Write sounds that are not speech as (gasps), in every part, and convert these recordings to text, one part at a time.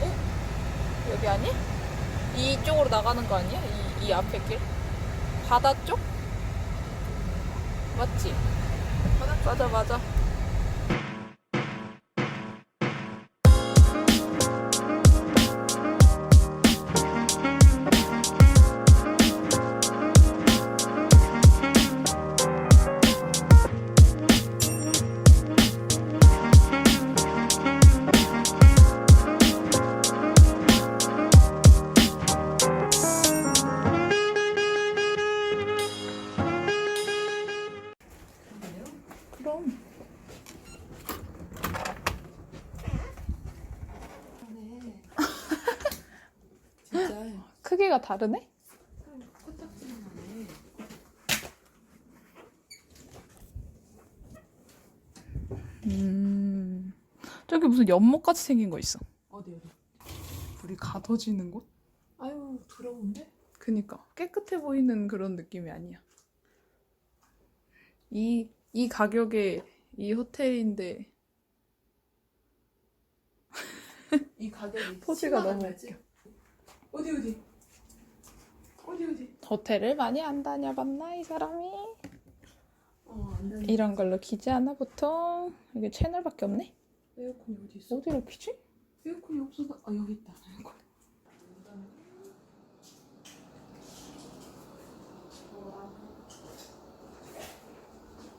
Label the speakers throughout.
Speaker 1: 어?
Speaker 2: 여기 아니? 이쪽으로 나가는 거 아니야? 이, 이 앞에 길? 바다 쪽? 맞지? 맞아 맞아 그럼
Speaker 1: 진짜
Speaker 2: 크기가 다르네?
Speaker 1: 코딱지만.
Speaker 2: 음 저기 무슨 연못 같이 생긴 거 있어
Speaker 1: 어디 어디?
Speaker 2: 불이 가둬지는 곳?
Speaker 1: 아유 더러운데?
Speaker 2: 그니까 깨끗해 보이는 그런 느낌이 아니야. 이, 이 가격에 이 호텔인데
Speaker 1: 이 가격이
Speaker 2: 포즈가
Speaker 1: 10만
Speaker 2: 너무
Speaker 1: 얼마지? 어디 어디? 어디 어디?
Speaker 2: 호텔을 많이 안 다녀봤나 이 사람이?
Speaker 1: 어안 되네.
Speaker 2: 이런 걸로 키지 않아 보통? 이게 채널밖에 없네?
Speaker 1: 에어컨이 어디 있어?
Speaker 2: 어디로 키지?
Speaker 1: 에어컨이 없어서 아 여기 있다. 에어컨.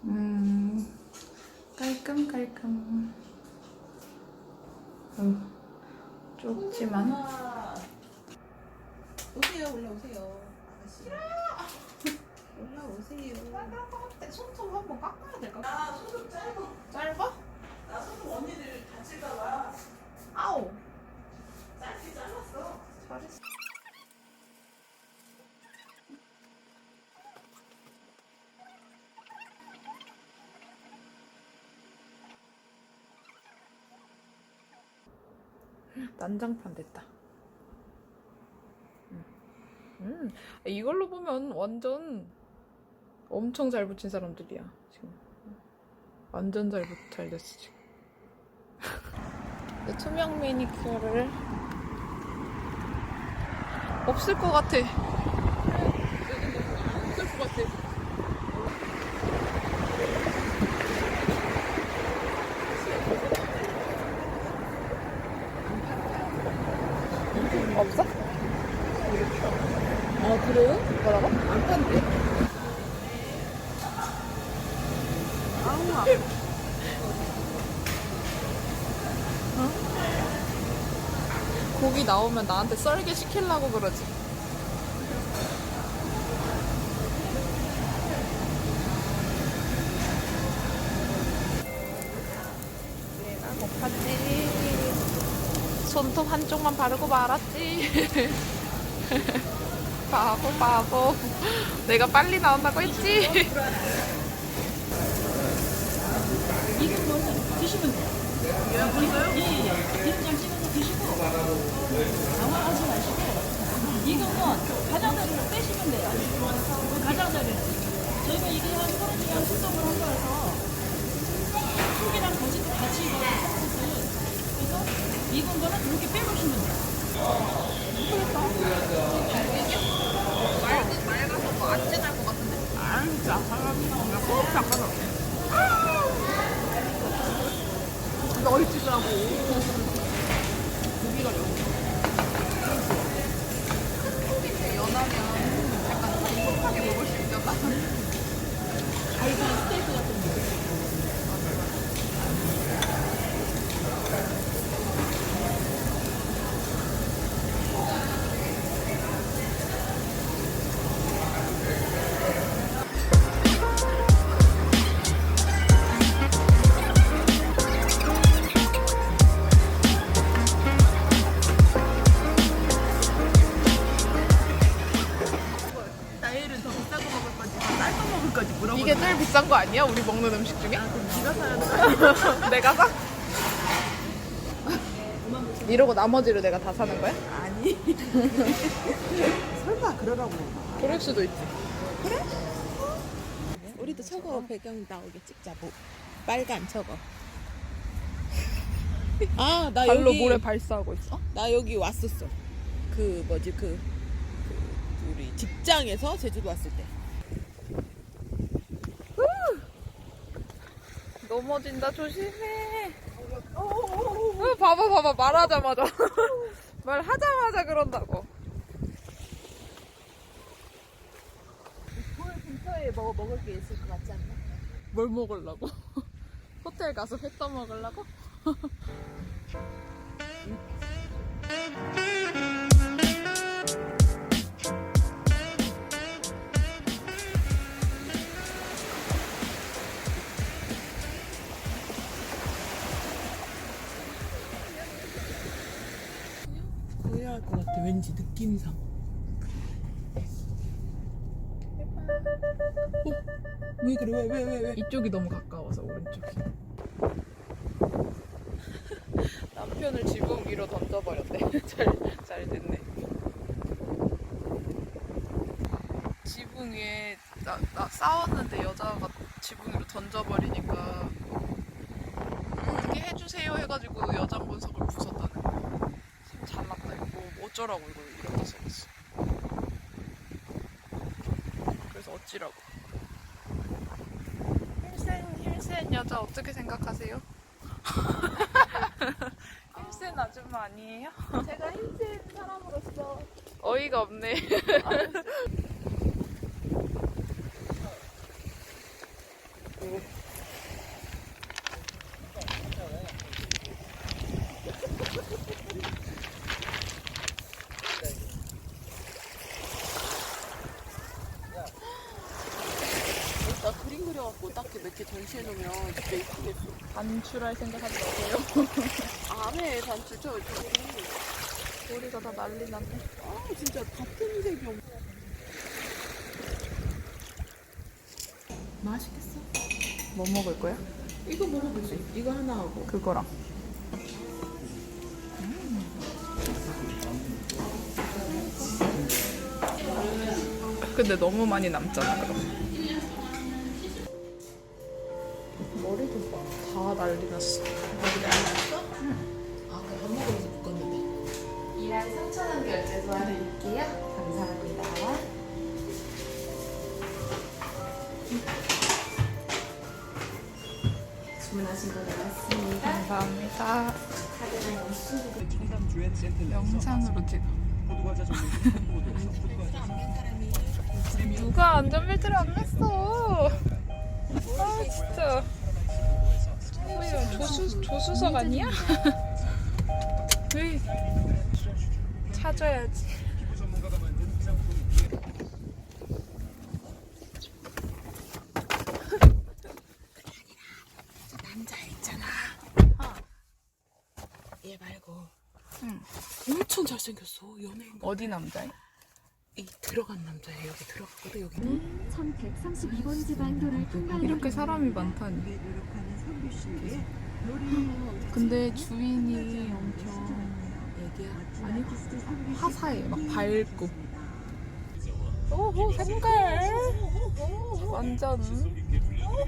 Speaker 2: 음 깔끔깔끔 음, 좁지만
Speaker 1: 오세요 올라오세요. 아가씨. 올라오세요. 손톱 한번 깎아야 될까? 나 손톱 짧아.
Speaker 2: 짧아?
Speaker 1: 나 손톱 언니들 다칠까봐
Speaker 2: 아우
Speaker 1: 짧게 잘랐어.
Speaker 2: 잘했어 난장판 됐다. 음. 음, 이걸로 보면 완전 엄청 잘 붙인 사람들이야 지금. 완전 잘, 붙, 잘 됐어 지금. 투명 매니큐어를 없을 것 같아. 없을 것 같아. 없어?
Speaker 1: 아 그래요?
Speaker 2: 뭐라고?
Speaker 1: 안 판대? 아우야.
Speaker 2: 고기 나오면 나한테 썰게 시키려고 그러지. 내가 고팠지. 손톱 한쪽만 바르고 말았지. (laughs) 바보, 바보. 내가 빨리 나온다고 했지.
Speaker 3: 드시면 돼요. 예, 예, 예. 기름장 찍어서 드시고 당황하지 마시고 이거는 가장자리를 빼시면 돼요. 가장자리를. 저희가 이게 한 서른 시간 숙성을 한 거라서 속이랑 거짓도 같이 익어요. 그래서 익은 거는 이렇게 빼보시면 돼요.
Speaker 2: 맑아서 뭐 안 진할 것 같은데.
Speaker 3: 아, 진짜. 꼭 잠깐만.
Speaker 2: 널치라고. 고기가 아니야? 우리 먹는 음식 중에?
Speaker 1: 아, 그럼 네가 사야 돼. (laughs)
Speaker 2: 내가 사? 이러고 나머지를 내가 다 사는 거야?
Speaker 1: 아니. 설마 그러라고.
Speaker 2: 그럴 수도 있지.
Speaker 1: 우리도 저거 배경 나오게 찍자. 뭐 빨간 저거. 아, 나
Speaker 2: 발로
Speaker 1: 여기
Speaker 2: 모래 발사하고 있어?
Speaker 1: 나 여기 왔었어. 그 뭐지 그, 그 우리 직장에서 제주도 왔을 때.
Speaker 2: 넘어진다 조심해. 어, 봐봐 봐봐 말하자마자 (laughs) 말하자마자 그런다고.
Speaker 1: 그 근처에 뭐 먹을 게 있을 것 같지 않나?
Speaker 2: 뭘 먹으려고? (laughs) 호텔 가서 회 떠먹으려고? (laughs)
Speaker 1: 느낌상. 어? 왜 그래? 왜 왜 왜 왜?
Speaker 2: 이쪽이 너무 가까워서 오른쪽이. (laughs) 남편을 지붕 위로 던져버렸네. (laughs) 잘, 잘 됐네. 지붕 위에 나, 나 싸웠는데 여자가 지붕 위로 던져버리니까 어떻게 해주세요 해가지고 여자 본석을 부쉈다는 거야. 지금 잘났다 이거 뭐 어쩌라고 이거 이러다 써있어. 그래서 어찌라고. 힐센, 힐센 여자 어떻게 생각하세요? 힐센 아줌마 아니에요?
Speaker 1: 제가 흰색 사람으로서
Speaker 2: 어이가 없네.
Speaker 1: 나 그림 개 전시해 놓으면 진짜 이쁘겠어.
Speaker 2: 반출할 생각하지 마세요.
Speaker 1: 안에 단추 저 저기.
Speaker 2: 머리가 다 난리 났네.
Speaker 1: 아 진짜 같은 색이 없. 맛있겠어.
Speaker 2: 뭐 먹을 거야?
Speaker 1: 이거 먹어보지. 이거 하나 하고.
Speaker 2: 그거랑. 근데 너무 많이 남잖아, 그럼. 머리도 봐. 다 난리 났어.
Speaker 1: 아, 그밥 먹으면서 묶었는데.
Speaker 4: 2만 3천 원 결제 도와드릴게요. 감사합니다. 주문하신 거 나왔습니다.
Speaker 2: 감사합니다. 영상으로 찍어. (laughs) 누가 안전벨트를 안 맸어? 아 진짜. 뭐야 조수 조수석 아니야? (laughs) 왜? 찾아야지.
Speaker 5: 화장품
Speaker 1: 남자 있잖아. 얘 말고.
Speaker 2: 응.
Speaker 1: 엄청 잘생겼어. 연예인.
Speaker 2: 어디 남자야?
Speaker 1: 이 들어간 남자애 여기 들어갔거든 여기.
Speaker 6: 1132번 지방도를 통과하는
Speaker 2: 이렇게 사람이 많다니. 근데 주인이 엄청
Speaker 1: 애기야.
Speaker 2: 아니 화사해 막 밝고. 오호 색깔 완전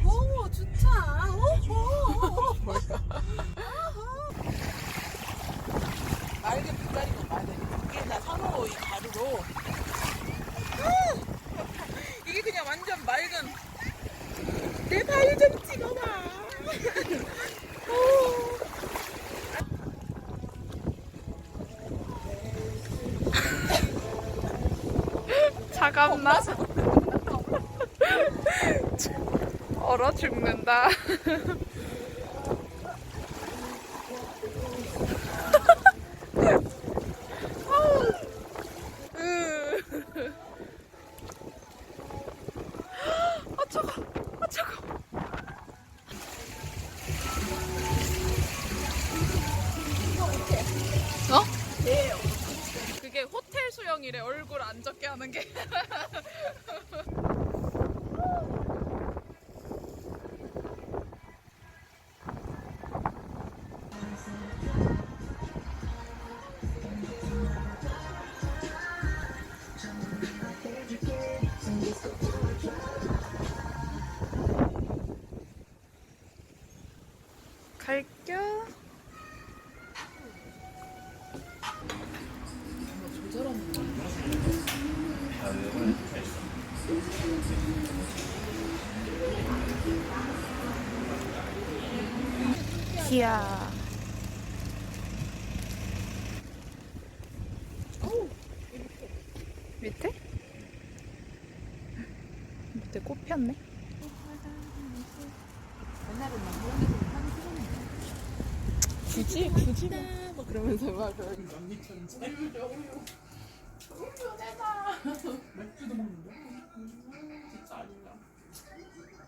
Speaker 1: 오 좋다. 오호. 맑은 빛깔이고 말해. 이게 다 산호 이 가루로. 아! 이게 그냥 완전 맑은. 내 발 좀 찍어봐.
Speaker 2: 차갑나? 얼어 죽는다. 아 아. 어? 수영이래 얼굴 안 적게 하는 게. (laughs) 이야. 밑에? 밑에 꽃 폈네. 굳이 굳이 뭐 그러면서 막
Speaker 6: 약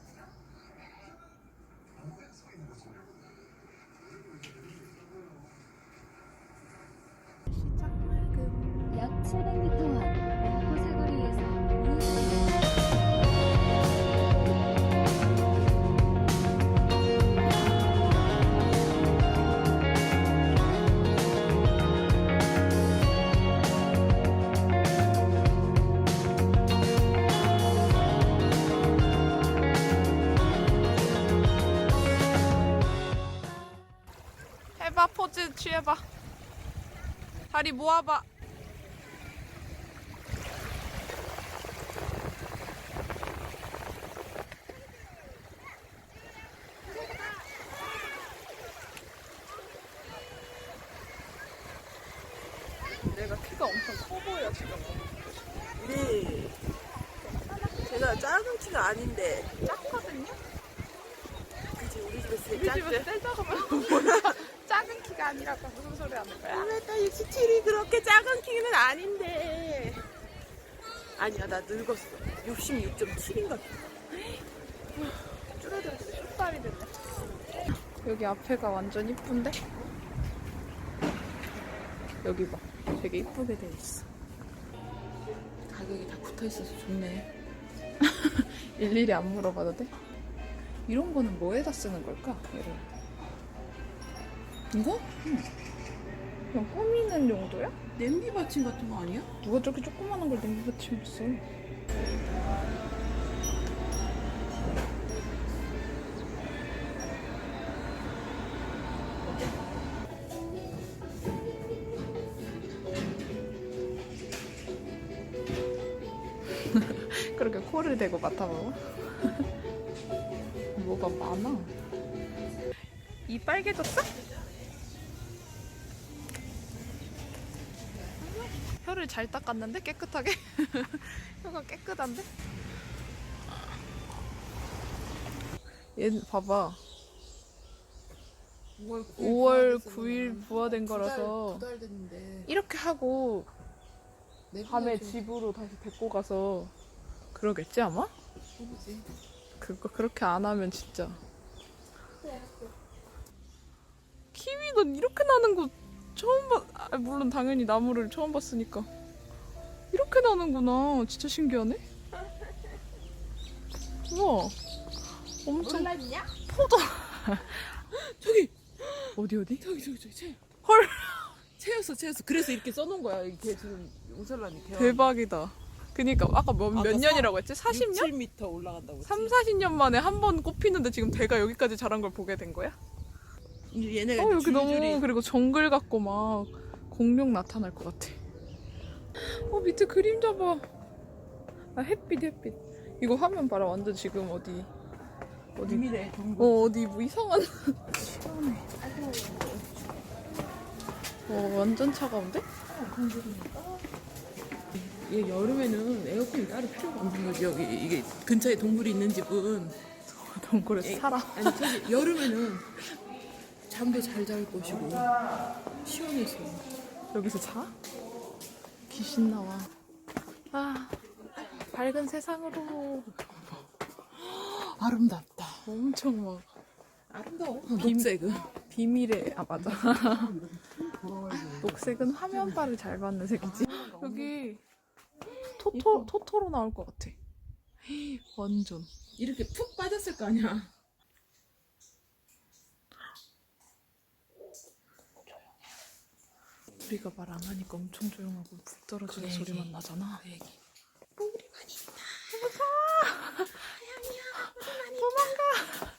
Speaker 2: 포즈 취해봐. 다리 모아봐. 내가 키가 엄청 커 보여 지금.
Speaker 1: 네. 제가 작은 키가 아닌데.
Speaker 2: 작거든요?
Speaker 1: 그치, 우리 집에서
Speaker 2: 우리 집에서 제일 작으면 뭐야? (laughs) 작은 키가 아니라고 무슨 소리 하는 거야?
Speaker 1: 1m 67이 그렇게 작은 키는 아닌데. 아니야, 나 늙었어. 66.7인가.
Speaker 2: 줄어들었어. 숏다리 됐네. 여기 앞에가 완전 이쁜데? 여기 봐. 되게 이쁘게 돼 있어.
Speaker 1: 가격이 다 붙어 있어서 좋네. (laughs)
Speaker 2: 일일이 안 물어봐도 돼? 이런 거는 뭐에다 쓰는 걸까? 얘를. 이거? 응. 그냥 꾸미는 용도야?
Speaker 1: 냄비 받침 같은 거 아니야?
Speaker 2: 누가 저렇게 조그마한 걸 냄비 받침을 써? (laughs) 그렇게 코를 대고 맡아먹어? (laughs) 뭐가 많아? 이 빨개졌어? 혀를 잘 닦았는데 깨끗하게 (laughs) 혀가 깨끗한데 얘 봐봐 5월 9일 부화된 거라서
Speaker 1: 두달 됐는데.
Speaker 2: 이렇게 하고
Speaker 1: 내
Speaker 2: 밤에 집으로 다시 데리고 가서 그러겠지 아마?
Speaker 1: 보지.
Speaker 2: 그거 그렇게 안 하면 진짜 키위 넌 이렇게 나는 거 처음 봤 아, 물론 당연히 나무를 처음 봤으니까 이렇게 나는구나 진짜 신기하네 우와 엄청
Speaker 1: 몰랐냐? (laughs)
Speaker 2: 저기 어디 어디
Speaker 1: 저기, 저기, 저기, 채.
Speaker 2: 헐
Speaker 1: 채였어, 채였어. 그래서 이렇게 써놓은 거야. 이게 지금 우설란이 개화.
Speaker 2: 대박이다 그니까 아까 몇, 몇
Speaker 1: 아까
Speaker 2: 년이라고 했지 40년
Speaker 1: 7m 올라간다고.
Speaker 2: 3, 40년 만에 한번 꼽히는데 지금 대가 여기까지 자란 걸 보게 된 거야?
Speaker 1: 얘네가
Speaker 2: 어 여기 너무
Speaker 1: 줄줄이
Speaker 2: 그리고 정글 같고 막 공룡 나타날 것 같아. 어 밑에 그림자 봐. 아 햇빛 햇빛. 이거 화면 봐라 완전 지금 어디 어디
Speaker 1: 정보.
Speaker 2: 어 어디 뭐 이상한. 어 완전 차가운데?
Speaker 1: 얘 여름에는 에어컨이 따로 필요가 없는 거지. 여기 이게 근처에 동물이 있는 집은
Speaker 2: 동굴에서
Speaker 1: 에,
Speaker 2: 살아.
Speaker 1: 아니 저기 여름에는 잠도 잘 잘 것이고 시원해서.
Speaker 2: 여기서 자? 귀신 나와. 아 밝은 세상으로
Speaker 1: 아름답다.
Speaker 2: 엄청 막
Speaker 1: 아름다워.
Speaker 2: 빔-
Speaker 1: 녹색은.
Speaker 2: 비밀의 아 맞아 (laughs) 녹색은 화면바를 잘 받는 색이지 여기 토토 토토로 나올 것 같아 (gasps) 완전
Speaker 1: 이렇게 푹 빠졌을 거 아니야.
Speaker 2: 우리가 말 안 하니까 엄청 조용하고 푹 떨어지는
Speaker 1: 그.
Speaker 2: 소리만 나잖아
Speaker 1: 그 얘기. 도망가.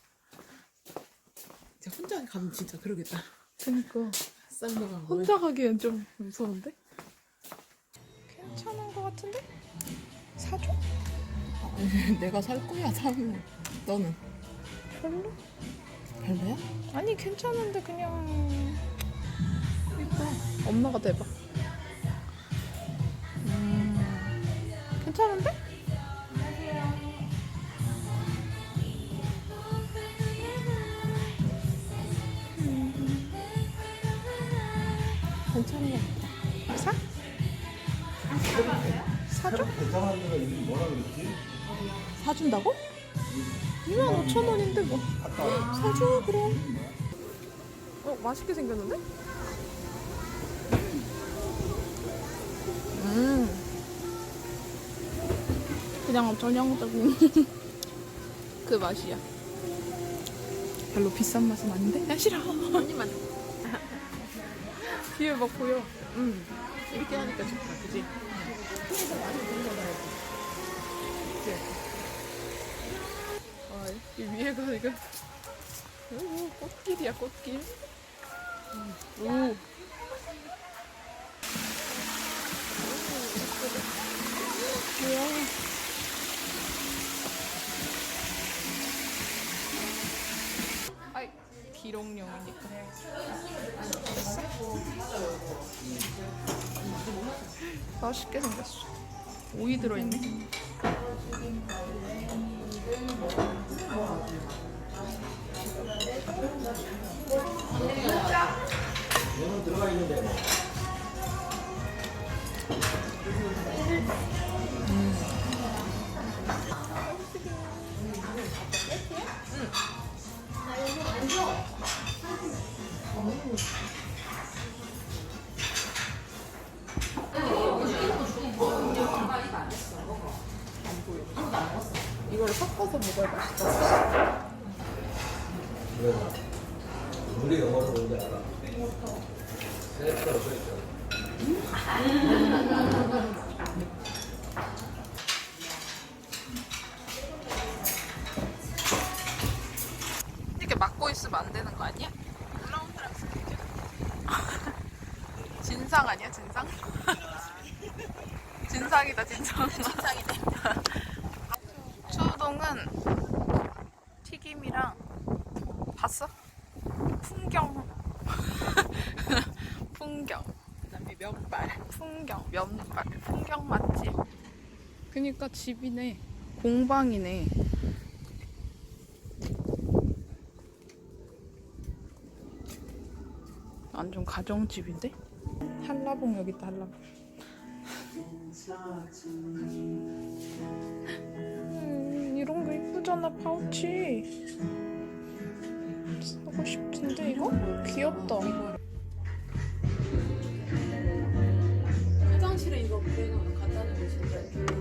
Speaker 1: 이제 혼자 혼자 가면 진짜 그러겠다.
Speaker 2: 그니까
Speaker 1: 쌍무가
Speaker 2: 혼자 가기엔 좀 무서운데? 괜찮은 것 같은데? 사줘? (laughs)
Speaker 1: 내가 살 거야 사면 너는
Speaker 2: 별로?
Speaker 1: 별로야?
Speaker 2: 아니 괜찮은데 그냥 이뻐 엄마가 대봐 음 괜찮은데?
Speaker 1: 같아.
Speaker 2: 사? 사줘?
Speaker 1: 사준다고?
Speaker 2: 2만 5천 원인데 뭐 사줘 그럼 어 맛있게 생겼는데? 그냥 전형적인 (laughs) 그 맛이야. 별로 비싼 맛은 아닌데? 야 싫어.
Speaker 1: 언니만
Speaker 2: 뒤에 (laughs) 막 보여. 음
Speaker 1: 이렇게 하니까 좋다, 그지?
Speaker 2: 아, 이 위에가 지금 오, 꽃길이야 꽃길. 오. 아이 기록용이니까 맛있게 생겼어. 오이 들어있네.
Speaker 5: 얘는 들어가 있는데 뭐.
Speaker 2: 이걸 섞어서 먹어야 맛있다
Speaker 5: 우리 영어로 뭔지 알아? 셀프로 써있잖아.
Speaker 2: 이렇게 막고 있으면 안 되는 거 아니야? (laughs) 진상 아니야 진상? (laughs) 진상이다 진상. (laughs) 진상이네. 추우동은 튀김이랑 봤어? 풍경. 풍경.
Speaker 1: 그다음에 면발.
Speaker 2: 풍경 면발. 풍경 맛집. 그니까 집이네. 공방이네 완전 가정집인데? 한라봉 여기 있다 한라봉. 음, 이런 거 이쁘잖아 파우치. 사고 싶은데 이거? 귀엽다.
Speaker 1: 화장실에 이거 내가 갖다 놓으면 진짜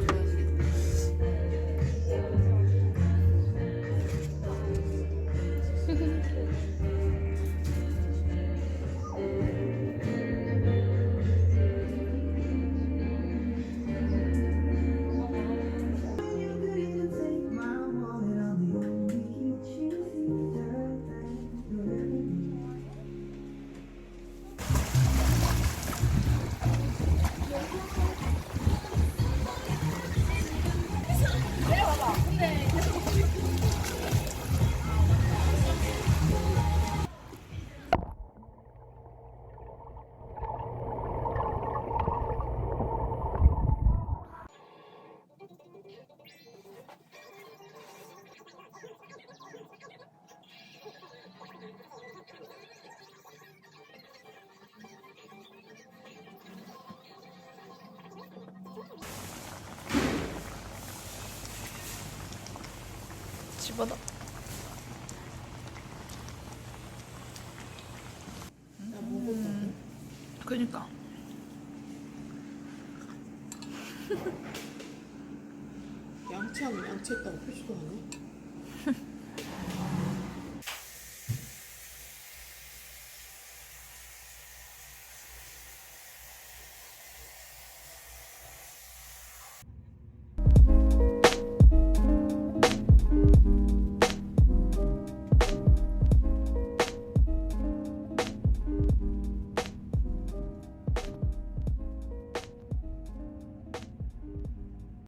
Speaker 2: 그니까
Speaker 1: 양치하면 양치했다고 표시도 안 해?